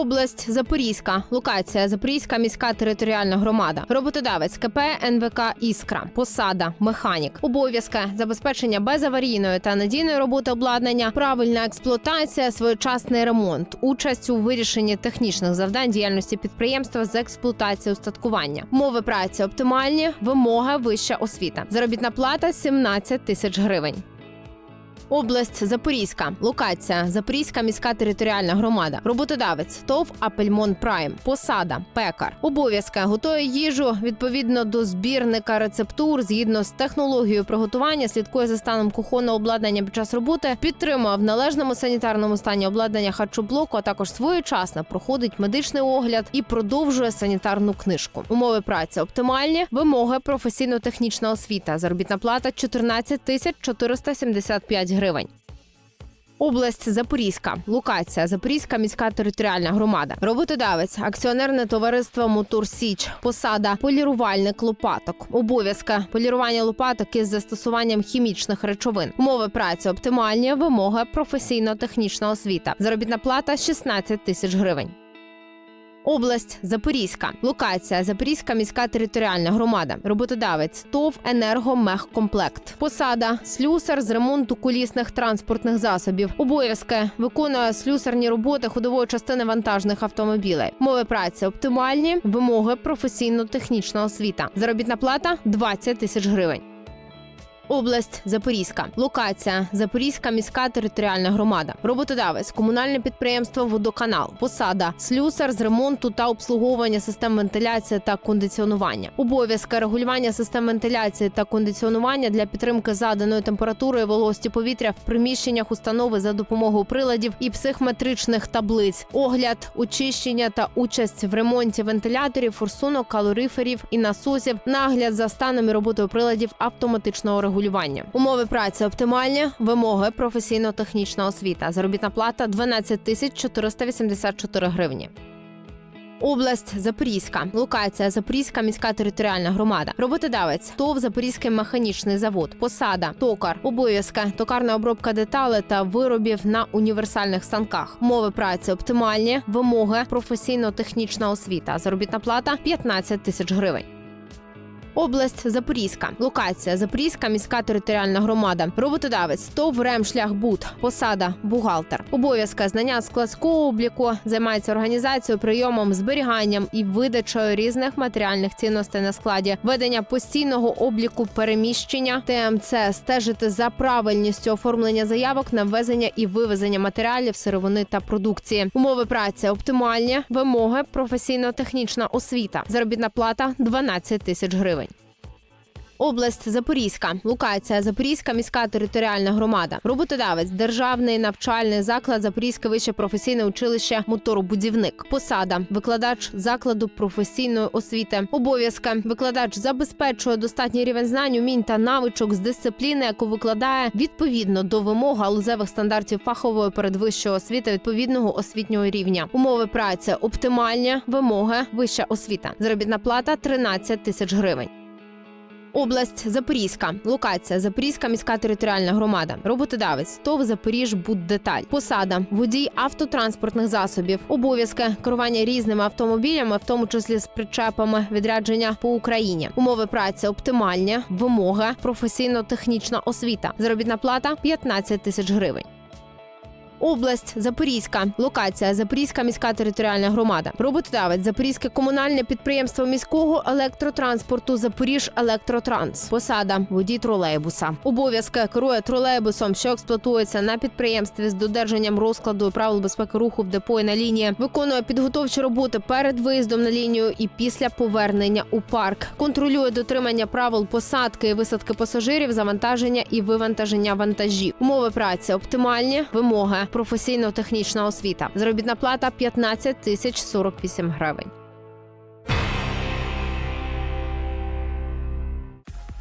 Область Запорізька, локація Запорізька міська територіальна громада, роботодавець КП НВК Іскра, посада, механік, обов'язки забезпечення безаварійної та надійної роботи обладнання, правильна експлуатація, своєчасний ремонт, участь у вирішенні технічних завдань діяльності підприємства з експлуатації устаткування, мови праці оптимальні, вимога вища освіта, заробітна плата 17 тисяч гривень. Область Запорізька, локація Запорізька міська територіальна громада, роботодавець ТОВ Апельмон Прайм, посада, пекар, обов'язки готує їжу відповідно до збірника рецептур. Згідно з технологією приготування, слідкує за станом кухонного обладнання під час роботи, підтримує в належному санітарному стані обладнання харчоблоку, а також своєчасно проходить медичний огляд і продовжує санітарну книжку. Умови праці оптимальні, вимоги професійно-технічна освіта, заробітна плата 14 тисяч 475 гривень. Область Запорізька, локація. Запорізька міська територіальна громада, роботодавець, акціонерне товариство Мотор Січ, посада, полірувальник лопаток, обов'язки. Полірування лопаток із застосуванням хімічних речовин, умови праці оптимальні, вимоги професійно-технічна освіта, заробітна плата 16 тисяч гривень. Область Запорізька, локація Запорізька міська територіальна громада, роботодавець ТОВ «Енергомехкомплект», посада слюсар з ремонту колісних транспортних засобів, обов'язки виконує слюсарні роботи ходової частини вантажних автомобілей. Мови праці оптимальні, вимоги професійно-технічна освіта. Заробітна плата 20 тисяч гривень. Область Запорізька, локація Запорізька міська територіальна громада, роботодавець, комунальне підприємство Водоканал, посада, слюсар з ремонту та обслуговування систем вентиляції та кондиціонування, обов'язки регулювання систем вентиляції та кондиціонування для підтримки заданої температури і вологості повітря в приміщеннях установи за допомогою приладів і психметричних таблиць, огляд, очищення та участь в ремонті вентиляторів, форсунок, калориферів і насосів, нагляд за станом і роботою приладів автоматичного регулювання. Умови праці оптимальні, вимоги професійно-технічна освіта. Заробітна плата 12 тисяч 484 гривні. Область Запорізька, локація Запорізька міська територіальна громада, роботодавець ТОВ Запорізький механічний завод, посада, токар, обов'язки, токарна обробка деталей та виробів на універсальних станках. Мови праці оптимальні, вимоги, професійно-технічна освіта. Заробітна плата 15 тисяч гривень. Область Запорізька, локація Запорізька міська територіальна громада, роботодавець ТОВ «Ремшляхбуд», посада, бухгалтер, обов'язки знання складського обліку, займається організацією, прийомом, зберіганням і видачею різних матеріальних цінностей на складі, ведення постійного обліку переміщення, ТМЦ. Стежити за правильністю оформлення заявок на ввезення і вивезення матеріалів, сировини та продукції. Умови праці оптимальні, вимоги, професійно-технічна освіта, заробітна плата 12 тисяч гривень. Область Запорізька, локація Запорізька міська територіальна громада, роботодавець, державний навчальний заклад, Запорізьке вище професійне училище, моторобудівник, посада, викладач закладу професійної освіти, обов'язки, викладач забезпечує достатній рівень знань, умінь та навичок з дисципліни, яку викладає відповідно до вимог галузевих стандартів фахової передвищої освіти відповідного освітнього рівня. Умови праці оптимальні, вимоги, вища освіта. Заробітна плата 13 тисяч гривень. Область Запорізька, локація Запорізька міська територіальна громада, роботодавець ТОВ Запоріж Буддеталь, посада, водій автотранспортних засобів, обов'язки керування різними автомобілями, в тому числі з причепами відрядження по Україні, умови праці оптимальні, вимоги, професійно-технічна освіта, заробітна плата 15 тисяч гривень. Область Запорізька, локація Запорізька міська територіальна громада, роботодавець Запорізьке комунальне підприємство міського електротранспорту Запоріж Електротранс, посада водій тролейбуса, обов'язки керує тролейбусом, що експлуатується на підприємстві з додержанням розкладу правил безпеки руху в депо і на лінії, виконує підготовчі роботи перед виїздом на лінію і після повернення у парк, контролює дотримання правил посадки і висадки пасажирів, завантаження і вивантаження вантажів. Умови праці оптимальні, вимоги, професійно-технічна освіта. Заробітна плата 15 тисяч 48 гривень.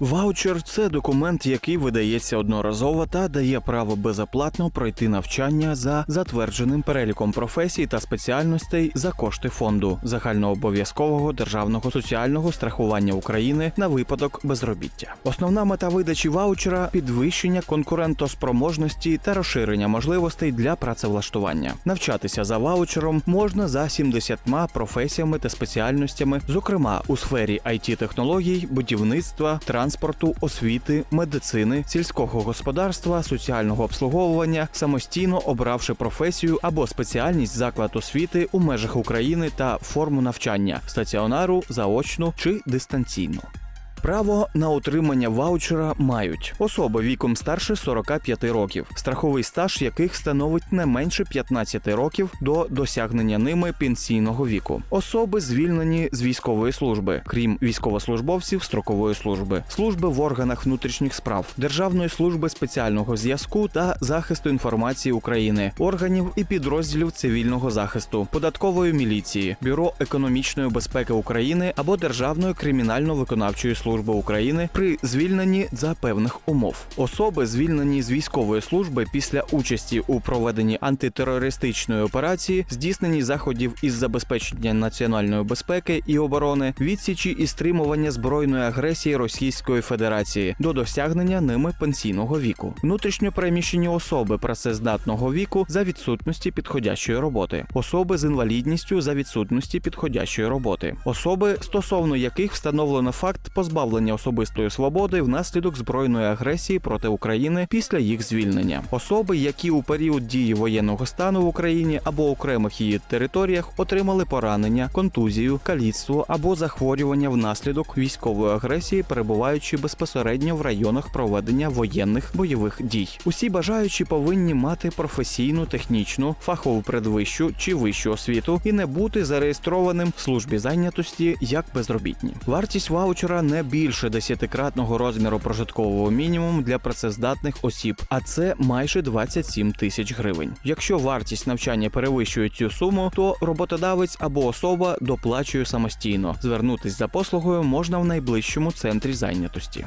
Ваучер це документ, який видається одноразово та дає право безоплатно пройти навчання за затвердженим переліком професій та спеціальностей за кошти фонду загальнообов'язкового державного соціального страхування України на випадок безробіття. Основна мета видачі ваучера підвищення конкурентоспроможності та розширення можливостей для працевлаштування. Навчатися за ваучером можна за 70 професіями та спеціальностями, зокрема у сфері it технологій будівництва, транспорту, освіти, медицини, сільського господарства, соціального обслуговування, самостійно обравши професію або спеціальність заклад освіти у межах України та форму навчання стаціонару, заочну чи дистанційну. Право на отримання ваучера мають особи віком старше 45 років, страховий стаж яких становить не менше 15 років до досягнення ними пенсійного віку, особи звільнені з військової служби, крім військовослужбовців строкової служби, служби в органах внутрішніх справ, Державної служби спеціального зв'язку та захисту інформації України, органів і підрозділів цивільного захисту, податкової міліції, бюро економічної безпеки України або Державної кримінально-виконавчої служби України при звільненні за певних умов. Особи, звільнені з військової служби після участі у проведенні антитерористичної операції, здійсненні заходів із забезпечення національної безпеки і оборони, відсічі і стримування збройної агресії Російської Федерації до досягнення ними пенсійного віку, внутрішньо переміщені особи працездатного віку за відсутності підходящої роботи, особи з інвалідністю за відсутності підходящої роботи, особи, стосовно яких встановлено факт позбавлення особистої свободи внаслідок збройної агресії проти України після їх звільнення, особи, які у період дії воєнного стану в Україні або окремих її територіях отримали поранення, контузію, каліцтво або захворювання внаслідок військової агресії, перебуваючи безпосередньо в районах проведення воєнних бойових дій. Усі бажаючі повинні мати професійну, технічну, фахову предвищу чи вищу освіту і не бути зареєстрованим в службі зайнятості як безробітні. Вартість ваучера не більше десятикратного розміру прожиткового мінімуму для працездатних осіб, а це майже 27 тисяч гривень. Якщо вартість навчання перевищує цю суму, то роботодавець або особа доплачує самостійно. Звернутись за послугою можна в найближчому центрі зайнятості.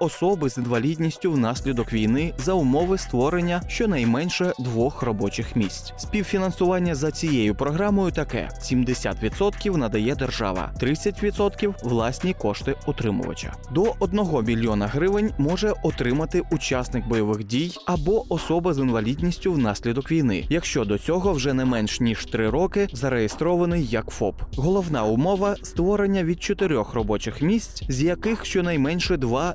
особи з інвалідністю внаслідок війни за умови створення щонайменше двох робочих місць. Співфінансування за цією програмою таке: 70% надає держава, 30% – власні кошти отримувача. До 1 мільйона гривень може отримати учасник бойових дій або особа з інвалідністю внаслідок війни, якщо до цього вже не менш ніж 3 роки зареєстрований як ФОП. Головна умова створення від 4 робочих місць, з яких щонайменше 2